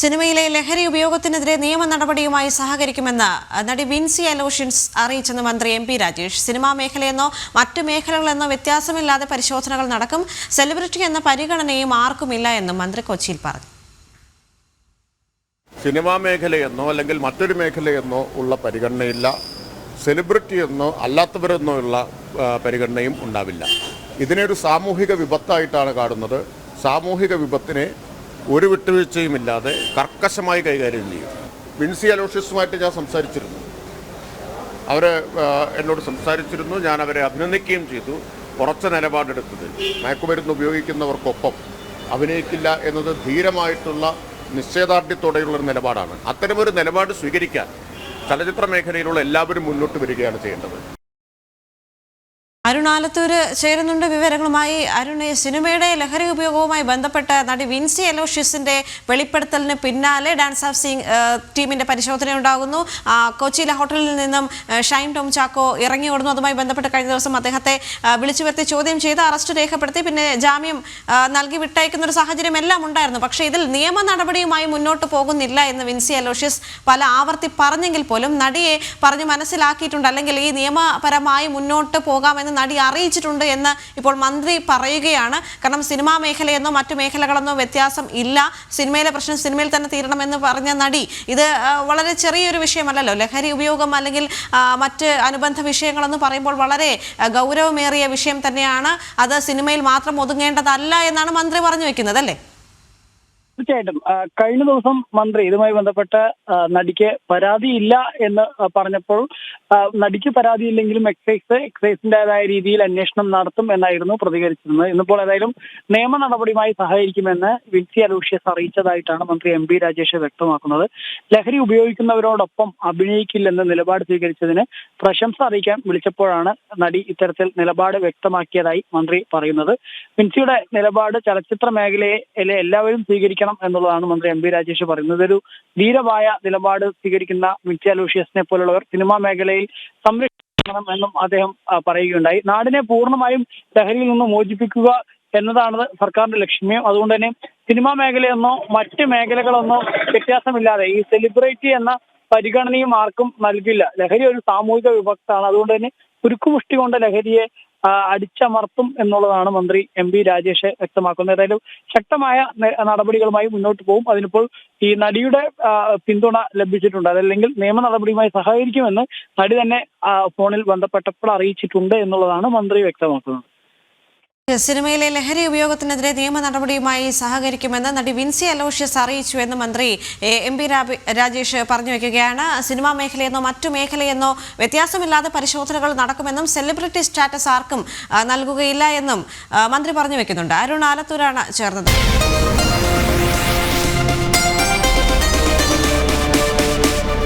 സിനിമയിലെ ലഹരി ഉപയോഗത്തിനെതിരെ നിയമ നടപടിയുമായി സഹകരിക്കുമെന്ന് നടി വിൻസി അലോഷ്യൻസ് അറിയിച്ചെന്ന് മന്ത്രി എം പി രാജേഷ്. സിനിമാ മേഖലയെന്നോ മറ്റു മേഖലകളെന്നോ വ്യത്യാസമില്ലാതെ പരിശോധനകൾ നടക്കും. സെലിബ്രിറ്റി എന്ന പരിഗണനയും ആർക്കുമില്ല എന്നും മന്ത്രി കൊച്ചിയിൽ പറഞ്ഞു. സിനിമാ മേഖലയെന്നോ അല്ലെങ്കിൽ മറ്റൊരു മേഖലയെന്നോ ഉള്ള പരിഗണനയില്ല. സെലിബ്രിറ്റി എന്നോ അല്ലാത്തവരെന്നോ ഉള്ള പരിഗണനയും ഉണ്ടാവില്ല. ഇതിനെ ഒരു സാമൂഹിക വിപത്തായിട്ടാണ് കാണുന്നത്. സാമൂഹിക വിപത്തിനെ ഒരു വിട്ടുവീഴ്ചയുമില്ലാതെ കർക്കശമായി കൈകാര്യം ചെയ്യും. വിൻസി അലോഷ്യസുമായിട്ട് ഞാൻ സംസാരിച്ചിരുന്നു. അവർ എന്നോട് സംസാരിച്ചിരുന്നു. ഞാൻ അവരെ അഭിനന്ദിക്കുകയും ചെയ്തു. ഉറച്ച നിലപാടെടുത്തത്. മയക്കുമരുന്ന് ഉപയോഗിക്കുന്നവർക്കൊപ്പം അഭിനയിക്കില്ല എന്നത് ധീരമായിട്ടുള്ള നിശ്ചയദാർഢ്യത്തോടെയുള്ള നിലപാടാണ്. അത്തരമൊരു നിലപാട് സ്വീകരിക്കാൻ ചലച്ചിത്ര മേഖലയിലുള്ള എല്ലാവരും മുന്നോട്ട് വരികയാണ് ചെയ്യേണ്ടത്. അരുൺ ആലത്തൂര് ചേരുന്നുണ്ട് വിവരങ്ങളുമായി. അരുൺ സിനിമയുടെ ലഹരി ഉപയോഗവുമായി ബന്ധപ്പെട്ട നടി വിൻസി അലോഷ്യസിന്റെ വെളിപ്പെടുത്തലിന് പിന്നാലെ ഡാൻസ് ഓഫ് സിംഗ് ടീമിന്റെ പരിശോധന ഉണ്ടാകുന്നു. കൊച്ചിയിലെ ഹോട്ടലിൽ നിന്നും ഷൈൻ ടോം ചാക്കോ ഇറങ്ങി ഓടുന്നു. അതുമായി ബന്ധപ്പെട്ട് കഴിഞ്ഞ ദിവസം അദ്ദേഹത്തെ വിളിച്ചു വരുത്തി ചോദ്യം ചെയ്ത് അറസ്റ്റ് രേഖപ്പെടുത്തി. പിന്നെ ജാമ്യം നൽകി വിട്ടയക്കുന്ന ഒരു സാഹചര്യം എല്ലാം ഉണ്ടായിരുന്നു. പക്ഷേ ഇതിൽ നിയമ നടപടിയുമായി മുന്നോട്ട് പോകുന്നില്ല എന്ന് വിൻസി അലോഷ്യസ് പല ആവർത്തി പറഞ്ഞെങ്കിൽ പോലും നടിയെ പറഞ്ഞ് മനസ്സിലാക്കിയിട്ടുണ്ട്. അല്ലെങ്കിൽ ഈ നിയമപരമായി മുന്നോട്ട് പോകാമെന്ന് നടി അറിയിച്ചിട്ടുണ്ട് എന്ന് ഇപ്പോൾ മന്ത്രി പറയുകയാണ്. കാരണം സിനിമാ മേഖലയെന്നോ മറ്റു മേഖലകളെന്നോ വ്യത്യാസം ഇല്ല. സിനിമയിലെ പ്രശ്നം സിനിമയിൽ തന്നെ തീരണമെന്ന് പറഞ്ഞ നടി. ഇത് വളരെ ചെറിയൊരു വിഷയമല്ലല്ലോ. ലഹരി ഉപയോഗം അല്ലെങ്കിൽ മറ്റ് അനുബന്ധ വിഷയങ്ങളെന്ന് പറയുമ്പോൾ വളരെ ഗൗരവമേറിയ വിഷയം തന്നെയാണ്. അത് സിനിമയിൽ മാത്രം ഒതുങ്ങേണ്ടതല്ല എന്നാണ് മന്ത്രി പറഞ്ഞു വെക്കുന്നത് അല്ലേ? തീർച്ചയായിട്ടും. കഴിഞ്ഞ ദിവസം മന്ത്രി ഇതുമായി ബന്ധപ്പെട്ട് നടിക്ക് പരാതിയില്ല എന്ന് പറഞ്ഞപ്പോൾ നടിക്ക് പരാതിയില്ലെങ്കിലും എക്സൈസ് എക്സൈസിന്റേതായ രീതിയിൽ അന്വേഷണം നടത്തും എന്നായിരുന്നു പ്രതികരിച്ചിരുന്നത്. ഇന്നിപ്പോൾ ഏതായാലും നിയമ നടപടിയുമായി സഹകരിക്കുമെന്ന് വിൻസി അലൂഷ്യസ് അറിയിച്ചതായിട്ടാണ് മന്ത്രി എം പി രാജേഷ് വ്യക്തമാക്കുന്നത്. ലഹരി ഉപയോഗിക്കുന്നവരോടൊപ്പം അഭിനയിക്കില്ലെന്ന് നിലപാട് സ്വീകരിച്ചതിന് പ്രശംസ അറിയിക്കാൻ വിളിച്ചപ്പോഴാണ് നടി ഇത്തരത്തിൽ നിലപാട് വ്യക്തമാക്കിയതായി മന്ത്രി പറയുന്നത്. വിൻസിയുടെ നിലപാട് ചലച്ചിത്ര മേഖലയിലെ എല്ലാവരും സ്വീകരിക്കണം എന്നുള്ളതാണ് മന്ത്രി എം പി രാജേഷ് പറയുന്നത്. ഒരു ധീരമായ നിലപാട് സ്വീകരിക്കുന്ന വിൻസി ലൂഷ്യസിനെ പോലുള്ളവർ സിനിമാ മേഖലയിൽ സംരക്ഷിക്കണം എന്നും അദ്ദേഹം പറയുകയുണ്ടായി. നാടിനെ പൂർണമായും ലഹരിയിൽ നിന്ന് മോചിപ്പിക്കുക എന്നതാണ് സർക്കാരിന്റെ ലക്ഷ്യം. അതുകൊണ്ട് തന്നെ സിനിമാ മേഖലയെന്നോ മറ്റ് മേഖലകളെന്നോ വ്യത്യാസമില്ലാതെ ഈ സെലിബ്രിറ്റി എന്ന പരിഗണനയും ആർക്കും നൽകില്ല. ലഹരി ഒരു സാമൂഹിക വിഭക്താണ് അതുകൊണ്ട് തന്നെ ഉരുക്കുമുഷ്ടി കൊണ്ട് ലഹരിയെ അടിച്ചമർത്തും എന്നുള്ളതാണ് മന്ത്രി എം പി രാജേഷ് വ്യക്തമാക്കുന്നത്. ഏതായാലും ശക്തമായ നടപടികളുമായി മുന്നോട്ട് പോകും. അതിനിപ്പോൾ ഈ നടിയുടെ പിന്തുണ ലഭിച്ചിട്ടുണ്ട്. അതല്ലെങ്കിൽ നിയമ നടപടിയുമായി സഹകരിക്കുമെന്ന് നടി തന്നെ ഫോണിൽ ബന്ധപ്പെട്ടപ്പോൾ അറിയിച്ചിട്ടുണ്ട് എന്നുള്ളതാണ് മന്ത്രി വ്യക്തമാക്കുന്നത്. സിനിമയിലെ ലഹരി ഉപയോഗത്തിനെതിരെ നിയമ നടപടിയുമായി സഹകരിക്കുമെന്ന് നടി വിൻസി അലോഷ്യസ് അറിയിച്ചു എന്ന് മന്ത്രി എ, പി രാജേഷ് പറഞ്ഞു വെക്കുകയാണ്. സിനിമാ മേഖലയെന്നോ മറ്റു മേഖലയെന്നോ വ്യത്യാസമില്ലാതെ പരിശോധനകൾ നടക്കുമെന്നും സെലിബ്രിറ്റി സ്റ്റാറ്റസ് ആർക്കും നൽകുകയില്ല എന്നും മന്ത്രി പറഞ്ഞു വെക്കുന്നുണ്ട്. അരുൺ ആലത്തൂരാണ് ചേർന്നത്.